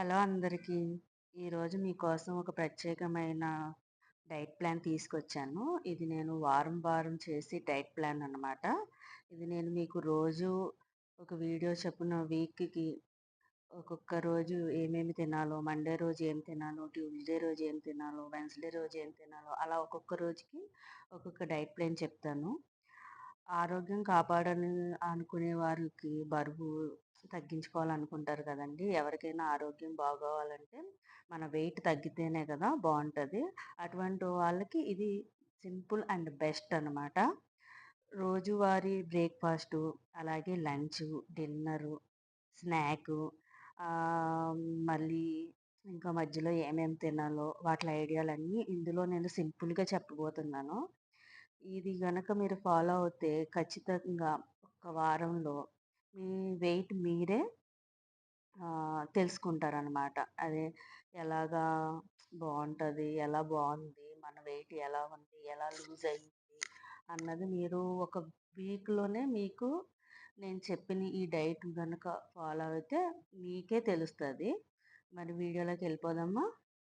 Hello అందరికీ. ఈరోజు మీకోసం ఒక ప్రత్యేకమైన డైట్ ప్లాన్ తీసుకొచ్చాను. ఇది నేను వారం వారం చేసి డైట్ ప్లాన్ అనమాట ఇది నేను మీకు రోజు ఒక వీడియో చెప్పిన వీక్కి ఒక్కొక్క రోజు ఏమేమి తినాలో మండే రోజు ఏం తినాలో ట్యూస్డే రోజు ఏం తినాలో వెన్స్డే రోజు ఏం తినాలో అలా ఒక్కొక్క రోజుకి ఒక్కొక్క డైట్ ప్లాన్ చెప్తాను. ఆరోగ్యం కాపాడని అనుకునే వారికి బరువు తగ్గించుకోవాలనుకుంటారు కదండి. ఎవరికైనా ఆరోగ్యం బాగోవాలంటే మన వెయిట్ తగ్గితేనే కదా బాగుంటుంది. అటువంటి వాళ్ళకి ఇది సింపుల్ అండ్ బెస్ట్ అనమాట రోజువారీ బ్రేక్ఫాస్టు అలాగే లంచ్ డిన్నరు స్నాక్ మళ్ళీ ఇంకా మధ్యలో ఏమేమి తినాలో వాటి ఐడియాలన్నీ ఇందులో నేను సింపుల్గా చెప్పబోతున్నాను. ఇది గనక మీరు ఫాలో అవుతే ఖచ్చితంగా ఒక వారంలో మీ వెయిట్ మీరే తెలుసుకుంటారనమాట అదే ఎలాగా బాగుంటుంది ఎలా బాగుంది మన వెయిట్ ఎలా ఉంది ఎలా లూజ్ అయింది అన్నది మీరు ఒక వీక్లోనే మీకు నేను చెప్పిన ఈ డైట్ కనుక ఫాలో అయితే మీకే తెలుస్తుంది. మరి వీడియోలోకి వెళ్ళిపోదామా?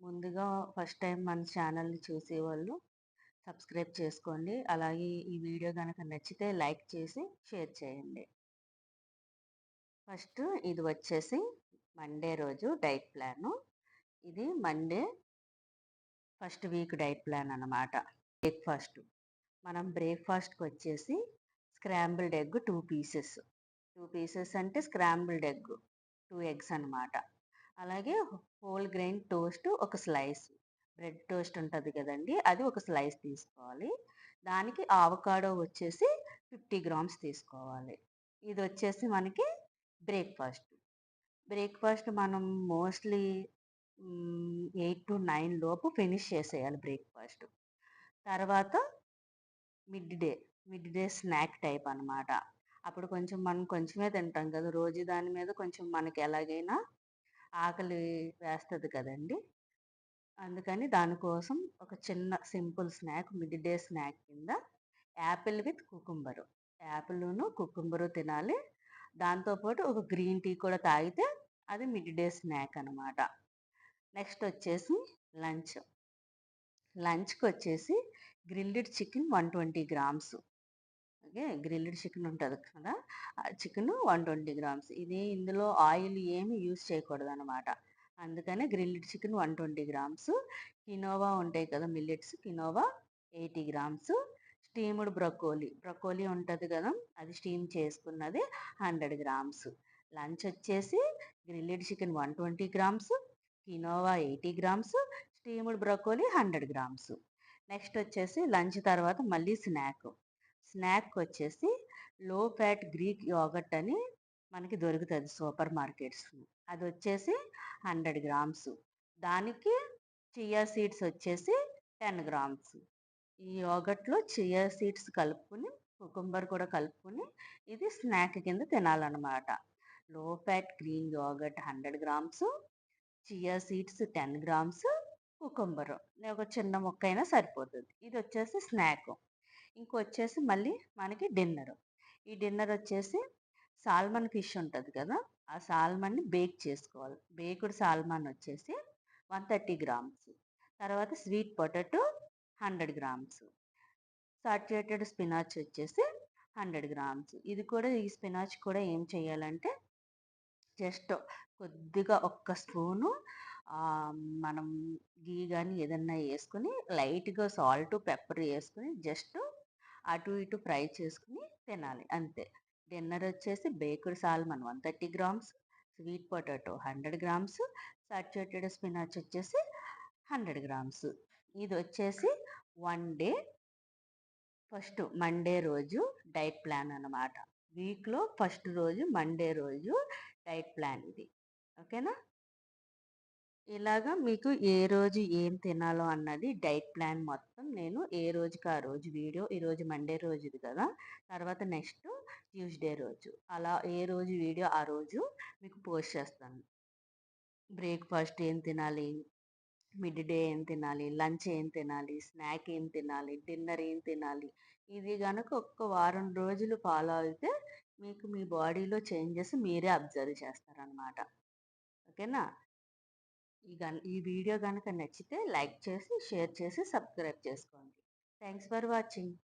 ముందుగా ఫస్ట్ టైం మన ఛానల్ని చూసేవాళ్ళు సబ్స్క్రైబ్ చేసుకోండి. అలాగే ఈ వీడియో కనుక నచ్చితే లైక్ చేసి షేర్ చేయండి. ఫస్ట్ ఇది వచ్చేసి మండే రోజు డైట్ ప్లాను. ఇది Monday first week diet plan అనమాట బ్రేక్ఫాస్ట్. మనం బ్రేక్ఫాస్ట్కి వచ్చేసి scrambled egg two pieces. Two pieces అంటే స్క్రాంబుల్డ్ ఎగ్ టూ ఎగ్స్ అనమాట అలాగే హోల్ గ్రెయిన్ టోస్ట్ ఒక స్లైస్. బ్రెడ్ టోస్ట్ ఉంటుంది కదండి అది ఒక స్లైస్ తీసుకోవాలి. దానికి ఆవకాడో వచ్చేసి ఫిఫ్టీ గ్రామ్స్ తీసుకోవాలి. ఇది వచ్చేసి మనకి బ్రేక్ఫాస్ట్. బ్రేక్ఫాస్ట్ మనం మోస్ట్లీ ఎయిట్ టు నైన్ లోపు ఫినిష్ చేసేయాలి బ్రేక్ఫాస్ట్. తర్వాత mid day mid day snack type అనమాట అప్పుడు కొంచెం మనం కొంచెమే తింటాం కదా రోజు దాని మీద కొంచెం మనకి ఎలాగైనా ఆకలి వేస్తుంది కదండి. అందుకని దానికోసం ఒక చిన్న simple snack mid day snack కింద యాపిల్ విత్ కుకుంబరు. యాపిల్ను కుకుంబరు తినాలి. దాంతోపాటు ఒక గ్రీన్ టీ కూడా తాగితే అది మిడ్ డే స్నాక్ అనమాట నెక్స్ట్ వచ్చేసి లంచ్. లంచ్కి వచ్చేసి grilled chicken one twenty grams. Okay grilled chicken ఉంటుంది కదా చికెన్ వన్ ట్వంటీ గ్రామ్స్. ఇది ఇందులో ఆయిల్ ఏమి యూస్ చేయకూడదు అనమాట అందుకనే grilled chicken one twenty grams quinoa ఉంటాయి కదా millets quinoa eighty grams steamed broccoli. Broccoli ఉంటుంది కదా అది స్టీమ్ చేసుకున్నది హండ్రెడ్ గ్రామ్స్. లంచ్ వచ్చేసి grilled chicken one twenty grams quinoa eighty grams steamed broccoli hundred grams. Next వచ్చేసి లంచ్ తర్వాత మళ్ళీ స్నాక్. స్నాక్ వచ్చేసి లో ఫ్యాట్ గ్రీక్ యోగట్ అని మనకి దొరుకుతుంది సూపర్ మార్కెట్స్. అది వచ్చేసి హండ్రెడ్ గ్రామ్స్. దానికి చియా సీడ్స్ వచ్చేసి టెన్ గ్రామ్స్. ఈ యోగట్లో చియా సీడ్స్ కలుపుకుని కుకుంబర్ కూడా కలుపుకొని ఇది స్నాక్ కింద తినాలన్నమాట. Low fat green yogurt hundred grams chia seeds ten grams cucumber. ఒక చిన్న మొక్క అయినా సరిపోతుంది. ఇది వచ్చేసి స్నాక్. ఇంకొచ్చేసి మళ్ళీ మనకి డిన్నర్. ఈ డిన్నర్ వచ్చేసి సాల్మన్ ఫిష్ ఉంటుంది కదా ఆ సాల్మన్ని బేక్ చేసుకోవాలి. బేక్డ్ సాల్మన్ వచ్చేసి వన్ థర్టీ గ్రామ్స్. తర్వాత sweet potato hundred grams. Saturated spinach వచ్చేసి హండ్రెడ్ గ్రామ్స్. ఇది కూడా ఈ స్పినాచ్ కూడా ఏం చేయాలంటే జస్ట్ కొద్దిగా ఒక్క స్పూను మనం గీ కానీ ఏదన్నా వేసుకుని లైట్గా సాల్ట్ పెప్పర్ వేసుకుని జస్ట్ అటు ఇటు ఫ్రై చేసుకుని తినాలి. అంతే. డిన్నర్ వచ్చేసి baked salmon one thirty grams sweet potato hundred grams saturated spinach వచ్చేసి హండ్రెడ్ గ్రామ్స్. ఇది వచ్చేసి వన్ డే ఫస్ట్ మండే రోజు డైట్ ప్లాన్ అనమాట వీక్లో ఫస్ట్ రోజు మండే రోజు డైట్ ప్లాన్ ఇది. ఓకేనా? ఇలాగా మీకు ఏ రోజు ఏం తినాలో అన్నది డైట్ ప్లాన్ మొత్తం నేను ఏ రోజుకి ఆ రోజు వీడియో ఈరోజు మండే రోజుది కదా. తర్వాత నెక్స్ట్ ట్యూస్డే రోజు. అలా ఏ రోజు వీడియో ఆ రోజు మీకు పోస్ట్ చేస్తాను. బ్రేక్ఫాస్ట్ ఏం తినాలి? మిడ్ డే ఏం తినాలి? లంచ్ ఏం తినాలి? స్నాక్ ఏం తినాలి? డిన్నర్ ఏం తినాలి? ఇది కనుక ఒక్క వారం రోజులు ఫాలో అయితే మీకు మీ బాడీలో చేంజెస్ మీరే అబ్జర్వ్ చేస్తారనమాట ఓకేనా? ఈ గన్ ఈ వీడియో కనుక నచ్చితే లైక్ చేసి షేర్ చేసి సబ్స్క్రైబ్ చేసుకోండి. Thanks for watching.